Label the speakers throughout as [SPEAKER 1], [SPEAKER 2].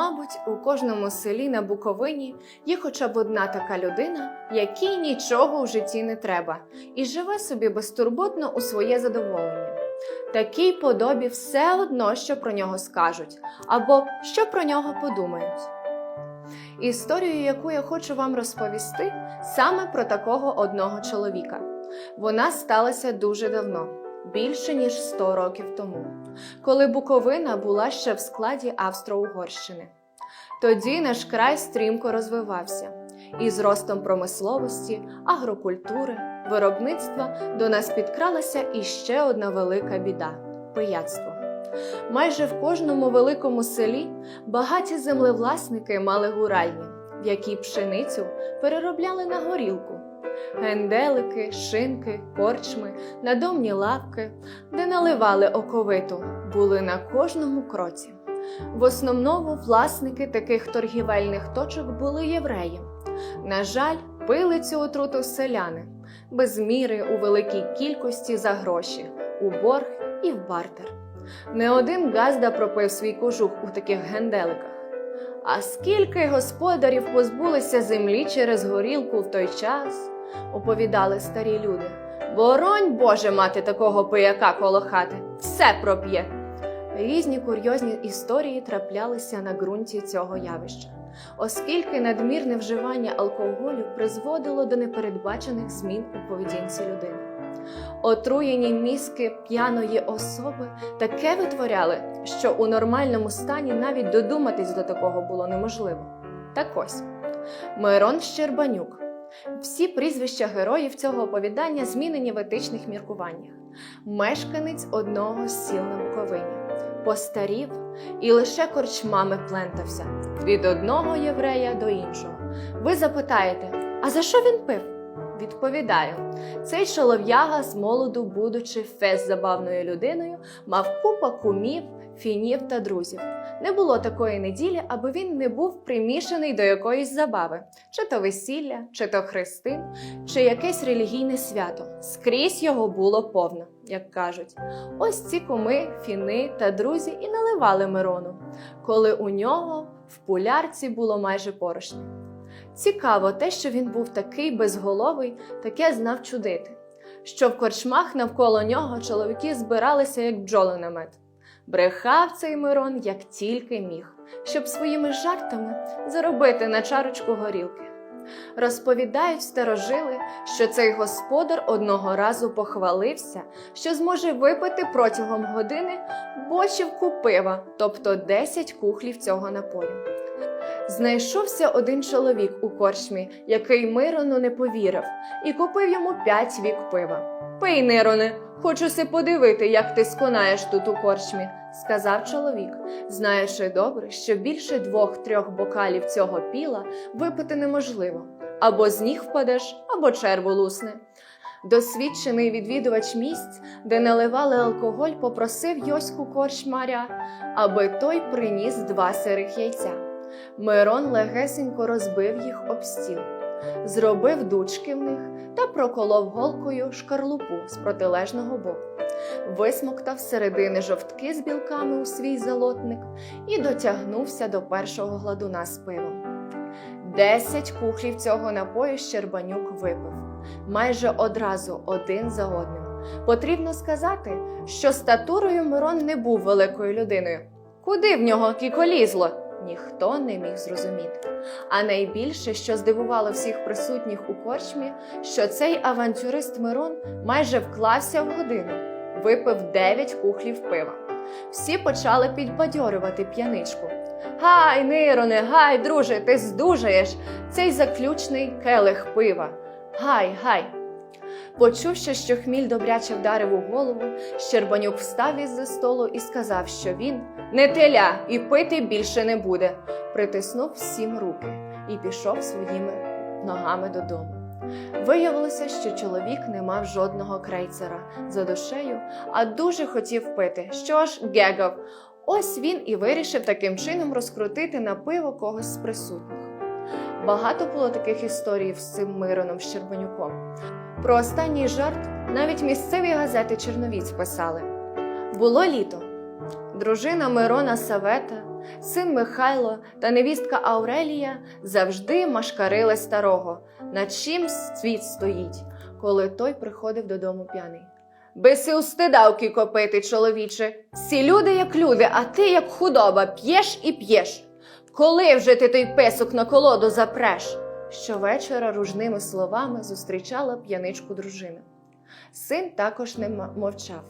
[SPEAKER 1] Мабуть, у кожному селі на Буковині є хоча б одна така людина, якій нічого в житті не треба, і живе собі безтурботно у своє задоволення. Такій подобі все одно, що про нього скажуть, або що про нього подумають. Історію, яку я хочу вам розповісти, саме про такого одного чоловіка. Вона сталася дуже давно, більше ніж 100 років тому, коли Буковина була ще в складі Австро-Угорщини. Тоді наш край стрімко розвивався, і з ростом промисловості, агрокультури, виробництва до нас підкралася іще одна велика біда пияцтво. Майже в кожному великому селі багаті землевласники мали гуральні, в якій пшеницю переробляли на горілку. Генделики, шинки, корчми, надомні лавки, де наливали оковиту, були на кожному кроці. В основному власники таких торгівельних точок були євреї. На жаль, пили цю отруту селяни без міри у великій кількості за гроші, у борг і в бартер. Не один газда пропив свій кожух у таких генделиках. А скільки господарів позбулися землі через горілку в той час, оповідали старі люди. Боронь Боже мати такого пияка коло хати, все проп'є. Різні курйозні історії траплялися на ґрунті цього явища, оскільки надмірне вживання алкоголю призводило до непередбачених змін у поведінці людини. Отруєні мізки п'яної особи таке витворяли, що у нормальному стані навіть додуматись до такого було неможливо. Так ось Мирон Щербанюк. Всі прізвища героїв цього оповідання змінені в етичних міркуваннях. Мешканець одного з сіл на Буковині. Постарів і лише корчмами плентався від одного єврея до іншого. Ви запитаєте, а за що він пив? Відповідаю, цей чолов'яга з молоду, будучи фес забавною людиною, мав купа кумів, фінів та друзів. Не було такої неділі, аби він не був примішаний до якоїсь забави, чи то весілля, чи то хрестин, чи якесь релігійне свято. Скрізь його було повно, як кажуть. Ось ці куми, фіни та друзі і наливали Мирону, коли у нього в пулярці було майже порошні. Цікаво те, що він був такий безголовий, таке знав чудити, що в корчмах навколо нього чоловіки збиралися, як бджоли на мед. Брехав цей Мирон як тільки міг, щоб своїми жартами заробити на чарочку горілки. Розповідають старожили, що цей господар одного разу похвалився, що зможе випити протягом години бочівку пива, тобто 10 кухлів цього напою. Знайшовся один чоловік у корчмі, який Мирону не повірив, і купив йому п'ять вік пива. Пий, Нероне, хочу се подивити, як ти сконаєш тут у корчмі, сказав чоловік, знаючи добре, що більше двох-трьох бокалів цього піла випити неможливо. Або з ніг впадеш, або черву лусне. Досвідчений відвідувач місць, де наливали алкоголь, попросив Йоську корчмаря, аби той приніс два сирих яйця. Мирон легесенько розбив їх об стіл, зробив дучки в них та проколов голкою шкарлупу з протилежного боку, висмоктав середини жовтки з білками у свій залотник і дотягнувся до першого гладуна з пивом. Десять кухлів цього напою Щербанюк випив, майже одразу один за одним. Потрібно сказати, що статурою Мирон не був великою людиною. Куди в нього кіколізло? ніхто не міг зрозуміти. А найбільше, що здивувало всіх присутніх у корчмі, що цей авантюрист Мирон майже вклався в годину, випив дев'ять кухлів пива. Всі почали підбадьорювати п'яничку. Гай, Нироне, гай, друже, ти здужаєш цей заключний келих пива. Гай, гай. Почувши, що хміль добряче вдарив у голову, Щербанюк встав із-за столу і сказав, що він не теля і пити більше не буде. Притиснув всім руки і пішов своїми ногами додому. Виявилося, що чоловік не мав жодного крейцера за душею, а дуже хотів пити. Що ж, гегав, ось він і вирішив таким чином розкрутити на пиво когось з присутніх. Багато було таких історій з цим Мироном Щербанюком. Про останній жарт навіть місцеві газети Черновіць писали: Було літо. Дружина Мирона Савета Син Михайло та невістка Аурелія завжди машкарили старого, над чим світ стоїть, коли той приходив додому п'яний. Биси у стидавки копити, чоловіче. Всі люди як люди, а ти як худоба, п'єш і п'єш. Коли вже ти той песок на колоду запреш? Щовечора ружними словами зустрічала п'яничку дружина. Син також не мовчав.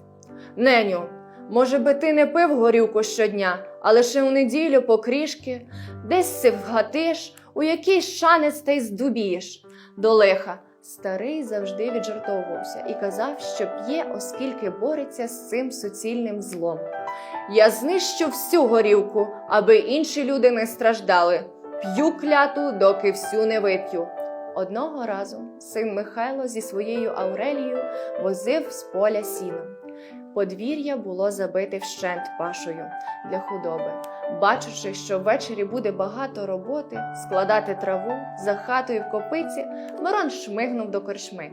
[SPEAKER 1] Неню, може би ти не пив горілку щодня, а лише у неділю покрішки, десь си вгатиш, у якийсь шанець та й здубієш. До лиха. Старий завжди віджартовувався і казав, що п'є, оскільки бореться з цим суцільним злом. Я знищу всю горілку, аби інші люди не страждали. П'ю кляту, доки всю не вип'ю. Одного разу син Михайло зі своєю Аурелією возив з поля сіно. Подвір'я було забите вщент пашою для худоби. Бачучи, що ввечері буде багато роботи, складати траву за хатою в копиці, Мирон шмигнув до корчми.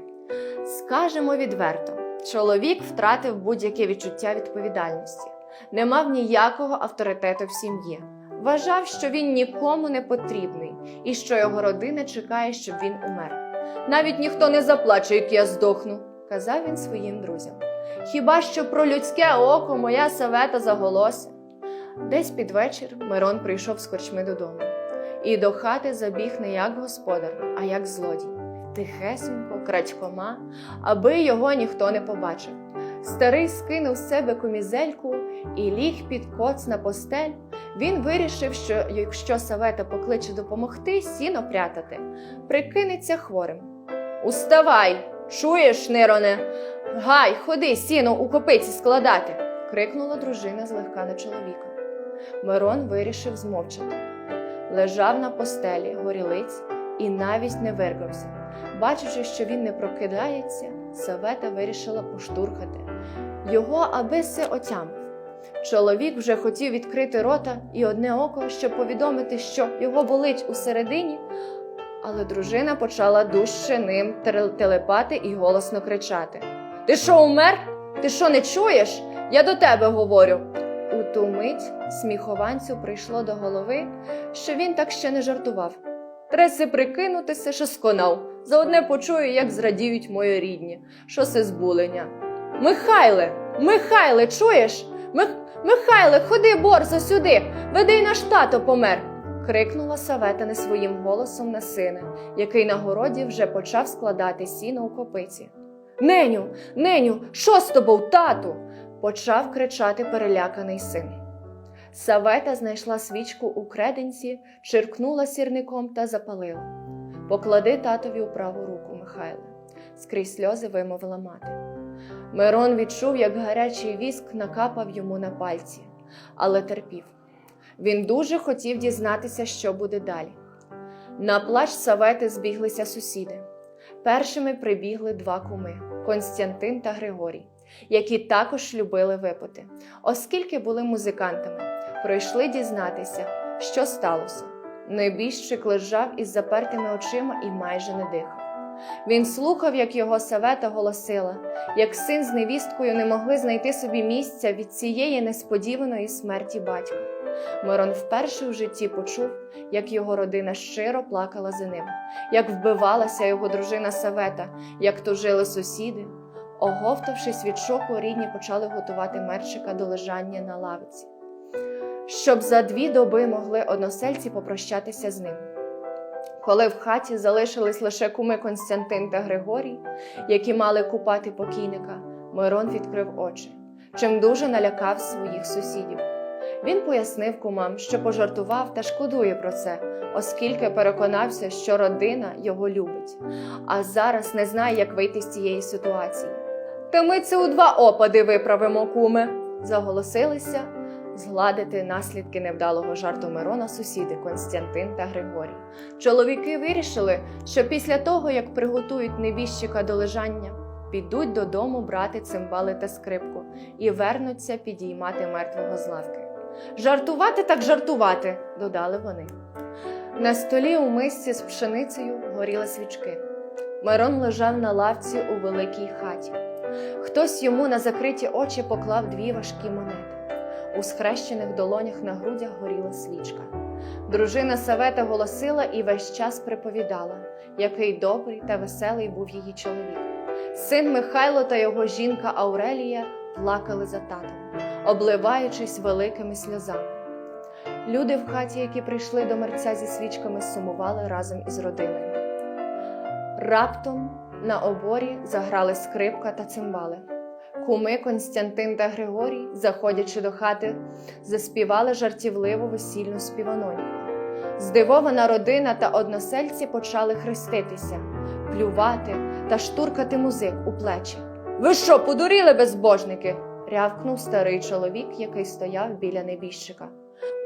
[SPEAKER 1] Скажемо відверто, чоловік втратив будь-яке відчуття відповідальності, не мав ніякого авторитету в сім'ї. Вважав, що він нікому не потрібний і що його родина чекає, щоб він умер. Навіть ніхто не заплаче, як я здохну, казав він своїм друзям. Хіба що про людське око моя савета заголося. Десь під вечір Мирон прийшов з корчми додому, і до хати забіг не як господар, а як злодій, тихесенько, крадькома, аби його ніхто не побачив. Старий скинув з себе комізельку і ліг під коц на постель. Він вирішив, що якщо Савета покличе допомогти, сіно прятати, прикинеться хворим. Уставай, чуєш, Нероне? Гай, ходи, сіно у копиці складати, крикнула дружина злегка на чоловіка. Мирон вирішив змовчати. Лежав на постелі горілиць і навіть не виркався. Бачачи, що він не прокидається, Савета вирішила поштурхати його, аби се отямив. Чоловік вже хотів відкрити рота і одне око, щоб повідомити, що його болить усередині, але дружина почала дужче ним телепати і голосно кричати: Ти що, умер? Ти що не чуєш? Я до тебе говорю. У ту мить сміхованцю прийшло до голови, що він так ще не жартував. Треси прикинутися, що сконав. Заодне почую, як зрадіють мої рідні, що се збулення. Михайле, Михайле, чуєш? Мих... Михайле, ходи борзо сюди, веди й наш тато помер. крикнула Савета не своїм голосом на сина, який на городі вже почав складати сіно у копиці. Неню, неню, що з тобою, тату? почав кричати переляканий син. Савета знайшла свічку у креденці, чиркнула сірником та запалила. Поклади татові у праву руку, Михайле, скрізь сльози вимовила мати. Мирон відчув, як гарячий віск накапав йому на пальці, але терпів. Він дуже хотів дізнатися, що буде далі. На плач Савети збіглися сусіди. Першими прибігли два куми Константин та Григорій, які також любили випити, оскільки були музикантами, прийшли дізнатися, що сталося. Небіжчик лежав із запертими очима і майже не дихав. Він слухав, як його савета голосила, як син з невісткою не могли знайти собі місця від цієї несподіваної смерті батька. Мирон вперше в житті почув, як його родина щиро плакала за ним, як вбивалася його дружина Савета, як тужили сусіди. Оговтавшись від шоку, рідні почали готувати мерчика до лежання на лавиці, щоб за дві доби могли односельці попрощатися з ним. Коли в хаті залишились лише куми Константин та Григорій, які мали купати покійника, Мирон відкрив очі, чим дуже налякав своїх сусідів. Він пояснив кумам, що пожартував та шкодує про це, оскільки переконався, що родина його любить, а зараз не знає, як вийти з цієї ситуації. Та ми це у два опади виправимо, куме, заголосилися згладити наслідки невдалого жарту Мирона сусіди Константин та Григорій. Чоловіки вирішили, що після того, як приготують невіщика до лежання, підуть додому брати цимбали та скрипку і вернуться підіймати мертвого з лавки. Жартувати так жартувати, додали вони. На столі у мисці з пшеницею горіли свічки. Мирон лежав на лавці у великій хаті. Хтось йому на закриті очі поклав дві важкі монети. У схрещених долонях на грудях горіла свічка. Дружина Савета голосила і весь час приповідала, який добрий та веселий був її чоловік. Син Михайло та його жінка Аурелія плакали за татом, обливаючись великими сльозами. Люди в хаті, які прийшли до мерця зі свічками, сумували разом із родиною. Раптом на оборі заграли скрипка та цимбали. Куми Константин та Григорій, заходячи до хати, заспівали жартівливу весільну співаноньку. Здивована родина та односельці почали хреститися, плювати та штуркати музик у плечі. Ви що, подуріли, безбожники? Рявкнув старий чоловік, який стояв біля небіжчика.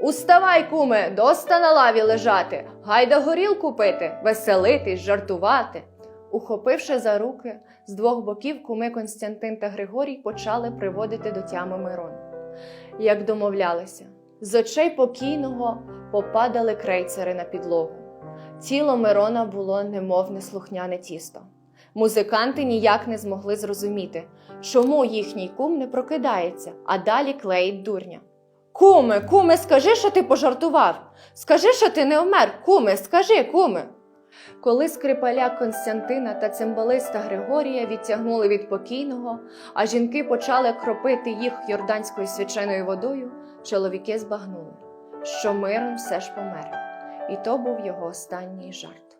[SPEAKER 1] Уставай, куме, доста на лаві лежати, гайда горілку пити, веселитись, жартувати. Ухопивши за руки, з двох боків куми Константин та Григорій почали приводити до тями Мирон. Як домовлялися, з очей покійного попадали крейцери на підлогу. Тіло Мирона було немов неслухняне тісто. Музиканти ніяк не змогли зрозуміти, чому їхній кум не прокидається, а далі клеїть дурня. Куме, куме, скажи, що ти пожартував. Скажи, що ти не вмер. Куме, скажи, куме. Коли скрипаля Константина та цимбалиста Григорія відтягнули від покійного, а жінки почали кропити їх йорданською свяченою водою, чоловіки збагнули, що Мирон все ж помер, і то був його останній жарт.